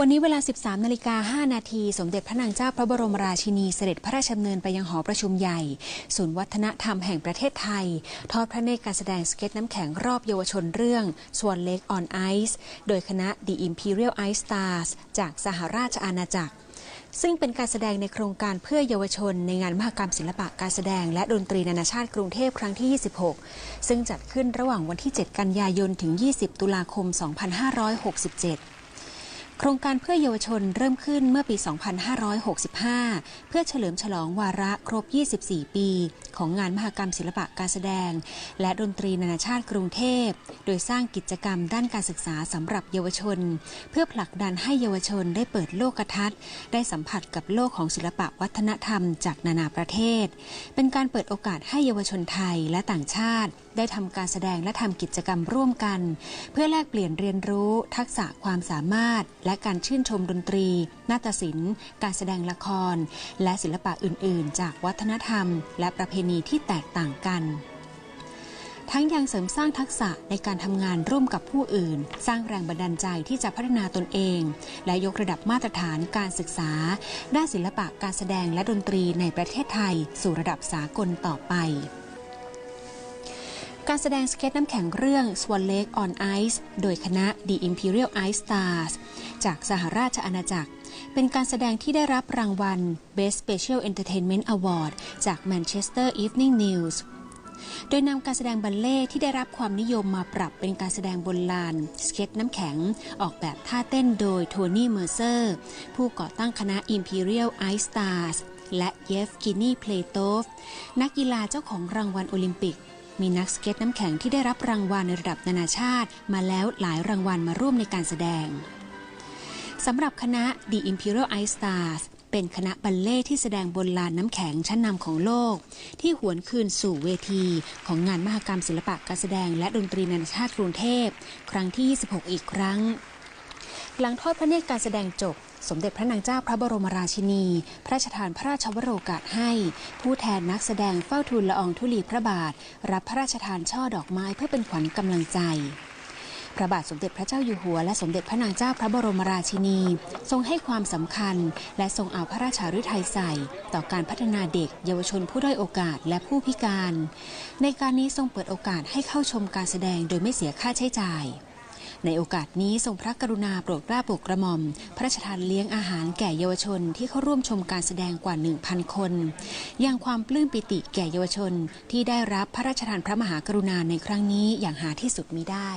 วันนี้เวลา 13 นาฬิกา 5 นาที สมเด็จพระนางเจ้าพระบรมราชินีเสด็จพระราชดำเนินไปยังหอประชุมใหญ่ ศูนย์วัฒนธรรมแห่งประเทศไทย ทอดพระเนตรการแสดงสเก็ตน้ำแข็งรอบเยาวชนเรื่อง Swan Lake on Ice โดยคณะ The Imperial Ice Stars จากสหราชอาณาจักร ซึ่งเป็นการแสดงในโครงการเพื่อเยาวชน ในงานมหกรรมศิลปะการแสดง และดนตรีนานาชาติกรุงเทพครั้งที่ 26 ซึ่งจัดขึ้นระหว่างวันที่ 7 กันยายนถึง 20 ตุลาคม 2567 ครงการเพื่อเยาวชนเริ่มขึ้นเมื่อปี 2565 เพื่อเฉลิมฉลองวาระครบ 24 ปี ของงานมหกรรมศิลปะการแสดง และดนตรีนานาชาติกรุงเทพ โดยสร้างกิจกรรมด้านการศึกษาสำหรับเยาวชน เพื่อผลักดันให้เยาวชนได้เปิดโลกทัศน์ ได้สัมผัสกับโลกของศิลปะวัฒนธรรมจากนานาประเทศ เป็นการเปิดโอกาสให้เยาวชนไทยและต่างชาติ ได้ทำการแสดงและทำกิจกรรมร่วมกัน เพื่อแลกเปลี่ยนเรียนรู้ ทักษะความสามารถ และการชื่นชมดนตรี นาฏศิลป์ การแสดงละคร และศิลปะอื่น ๆ จากวัฒนธรรม และประเพณีที่แตกต่างกัน ทั้งยังเสริมสร้างทักษะในการทำงานร่วมกับผู้อื่น สร้างแรงบันดาลใจที่จะพัฒนาตนเอง และยกระดับมาตรฐานการศึกษา ด้านศิลปะการแสดงและดนตรีในประเทศไทย สู่ระดับสากลต่อไป การแสดงสเก็ตน้ำแข็งเรื่อง Swan Lake on Ice โดยคณะ The Imperial Ice Stars จากสหราชอาณาจักร เป็นการแสดงที่ได้รับรางวัล Best Special Entertainment Award จาก Manchester Evening News โดยนำการแสดงบัลเล่ที่ได้รับความนิยมมาปรับเป็นการแสดงบนลาน สเก็ตน้ำแข็ง ออกแบบท่าเต้นโดยโทนี่เมอร์เซอร์ ผู้ก่อตั้งคณะ Imperial Ice Stars และเยฟกินีเพลโตฟนักกีฬาเจ้าของรางวัลโอลิมปิก มีนักสเก็ตน้ำแข็งที่ได้รับรางวัลในระดับนานาชาติ มาแล้วหลายรางวัลมาร่วมในการแสดงสำหรับคณะ The Imperial Ice Stars เป็นคณะบัลเล่ที่แสดงบนลานน้ำแข็งชั้นนำของโลก ที่หวนคืนสู่เวที ของงานมหกรรมศิลปะการแสดงและดนตรีนานาชาติกรุงเทพ ครั้งที่ 26 อีกครั้ง หลังทอดพระเนตรการแสดงจบ สมเด็จพระนางเจ้าพระบรมราชินี พระราชทานพระราชวโรกาสให้ ผู้แทนนักแสดงเฝ้าทูลละอองธุลีพระบาท รับพระราชทานช่อดอกไม้เพื่อเป็นขวัญกำลังใจพระบาทสมเด็จพระเจ้าอยู่หัว และสมเด็จพระนางเจ้าพระบรมราชินี ทรงให้ความสำคัญ และทรงเอาพระราชาฤทัยใส่ ต่อการพัฒนาเด็ก เยาวชนผู้ด้อยโอกาสและผู้พิการ ในการนี้ทรงเปิดโอกาสให้เข้าชมการแสดงโดยไม่เสียค่าใช้จ่าย ในโอกาสนี้ทรงพระกรุณาโปรดเกล้าโปรดกระหม่อม พระราชทานเลี้ยงอาหารแก่เยาวชนที่เข้าร่วมชมการแสดงกว่า 1,000 คนยังความปลื้มปิติแก่เยาวชนที่ได้รับพระราชทานพระมหากรุณาในครั้งนี้อย่างหาที่สุดมิได้